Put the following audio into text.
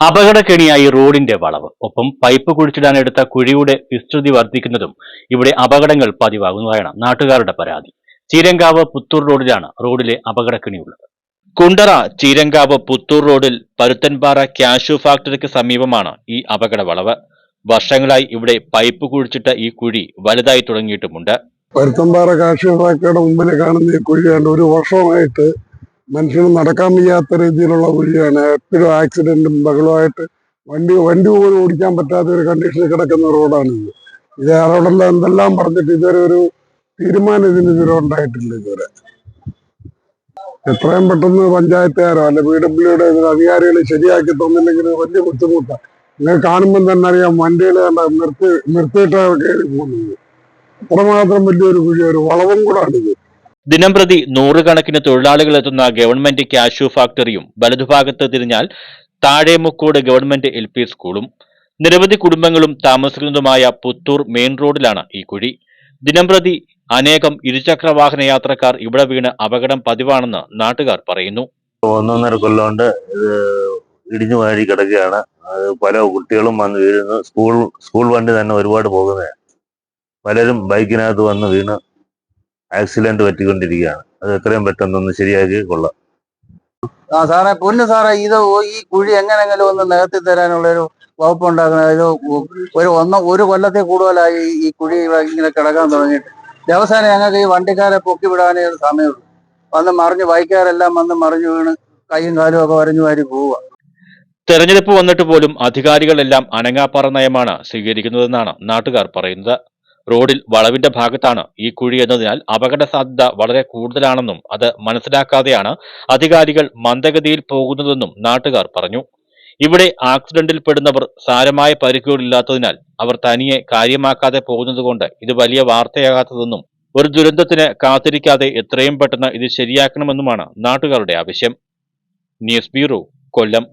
അപകടക്കെണിയായി റോഡിന്റെ വളവ്. ഒപ്പം പൈപ്പ് കുഴിച്ചിടാനെടുത്ത കുഴിയുടെ വിസ്തൃതി വർദ്ധിക്കുന്നതും ഇവിടെ അപകടങ്ങൾ പതിവാകുന്നതായാണ് നാട്ടുകാരുടെ പരാതി. ചീരങ്കാവ് പുത്തൂർ റോഡിലാണ് റോഡിലെ അപകടക്കെണിയുള്ളത്. കുണ്ടറ ചീരങ്കാവ് പുത്തൂർ റോഡിൽ പരുത്തൻപാറ കാഷ്യൂ ഫാക്ടറിക്ക് സമീപമാണ് ഈ അപകട വളവ്. വർഷങ്ങളായി ഇവിടെ പൈപ്പ് കുഴിച്ചിട്ട ഈ കുഴി വലുതായി തുടങ്ങിയിട്ടുമുണ്ട്. പരുത്തൻപാറ കാർഷിക ഫാക്ടറിയുടെ മുമ്പിൽ കാണുന്ന ഈ കുഴിയാണ് ഒരു വർഷമായിട്ട് മനുഷ്യന് നടക്കാൻ വയ്യാത്ത രീതിയിലുള്ള കുഴിയാണ് എപ്പോഴും ആക്സിഡന്റും ബഹളമായിട്ട് വണ്ടി വണ്ടി പോലും ഓടിക്കാൻ പറ്റാത്ത ഒരു കണ്ടീഷനിൽ കിടക്കുന്ന റോഡാണിത് ഇത്. റോഡെല്ലാം എന്തെല്ലാം പറഞ്ഞിട്ട് ഇതുവരെ ഒരു തീരുമാനം ഇതിന് ഇതുവരെ ഉണ്ടായിട്ടില്ല ഇതുവരെ. എത്രയും പെട്ടെന്ന് പഞ്ചായത്തുകാരോ അല്ലെ പി ഡബ്ല്യുടെ അധികാരികൾ ശരിയാക്കി തന്നില്ലെങ്കിൽ വലിയ ബുദ്ധിമുട്ടാണ് നിങ്ങൾ കാണുമ്പോൾ തന്നെ അറിയാം വണ്ടികൾ നിർത്തി നിർത്തിയിട്ടാണ് കയറി പോകുന്നത്. അത്രമാത്രം വലിയൊരു കുഴി ഒരു വളവും കൂടാണിത്. ദിനംപ്രതി നൂറുകണക്കിന് തൊഴിലാളികൾ എത്തുന്ന ഗവൺമെന്റ് കാഷ്യൂ ഫാക്ടറിയും വലതുഭാഗത്ത് തിരിഞ്ഞാൽ താഴേമുക്കോട് ഗവൺമെന്റ് എൽ പി സ്കൂളും നിരവധി കുടുംബങ്ങളും താമസിക്കുന്നതുമായ പുത്തൂർ മെയിൻ റോഡിലാണ് ഈ കുഴി. ദിനംപ്രതി അനേകം ഇരുചക്ര വാഹന യാത്രക്കാർ ഇവിടെ വീണ് അപകടം പതിവാണെന്ന് നാട്ടുകാർ പറയുന്നു. ഒന്നൊന്നര കൊല്ലം കൊണ്ട് ഇത് ഇടിഞ്ഞു വാഴി കിടക്കുകയാണ്. പല കുട്ടികളും വന്ന് വീഴുന്നു. സ്കൂൾ സ്കൂൾ വണ്ടി തന്നെ ഒരുപാട് പോകുന്നതാണ് പലരും ബൈക്കിനകത്ത് വന്ന് വീണ് ആക്സിഡന്റ് പറ്റിക്കൊണ്ടിരിക്കുകയാണ്. അത് എത്രയും പെട്ടെന്നൊന്ന് ശരിയാക്കി കൊള്ളാം. ആ സാറേ പൊന്നു സാറേ ഇത് ഈ കുഴി എങ്ങനെങ്കിലും ഒന്ന് നികത്തി തരാനുള്ള ഒരു വകുപ്പ് ഉണ്ടാക്കുന്ന ഇത് ഒരു ഒന്ന് ഒരു കൊല്ലത്തിൽ കൂടുതലായി ഈ- ഈ കുഴി ഇങ്ങനെ കിടക്കാൻ തുടങ്ങിയിട്ട്. ദിവസേന ഞങ്ങൾക്ക് ഈ വണ്ടിക്കാരെ പൊക്കി വിടാനേ ഒരു സമയമുള്ളൂ. വന്ന് മറിഞ്ഞ് ബൈക്കാരെല്ലാം വന്ന് മറിഞ്ഞു വീണ് കൈയും കാലും ഒക്കെ വരഞ്ഞു വാരി പോവുക. തെരഞ്ഞെടുപ്പ് വന്നിട്ട് പോലും അധികാരികളെല്ലാം അനങ്ങാപ്പാറ നയമാണ് സ്വീകരിക്കുന്നതെന്നാണ് നാട്ടുകാർ പറയുന്നത്. റോഡിൽ വളവിന്റെ ഭാഗത്താണ് ഈ കുഴി എന്നതിനാൽ അപകട സാധ്യത വളരെ കൂടുതലാണെന്നും അത് മനസ്സിലാക്കാതെയാണ് അധികാരികൾ മന്ദഗതിയിൽ പോകുന്നതെന്നും നാട്ടുകാർ പറഞ്ഞു. ഇവിടെ ആക്സിഡന്റിൽ പെടുന്നവർ സാരമായ പരിക്കുകളില്ലാത്തതിനാൽ അവർ തനിയെ കാര്യമാക്കാതെ പോകുന്നതുകൊണ്ട് ഇത് വലിയ വാർത്തയാകാത്തതെന്നും ഒരു ദുരന്തത്തിന് കാത്തിരിക്കാതെ എത്രയും പെട്ടെന്ന് ഇത് ശരിയാക്കണമെന്നുമാണ് നാട്ടുകാരുടെ ആവശ്യം. News bureau Kollam.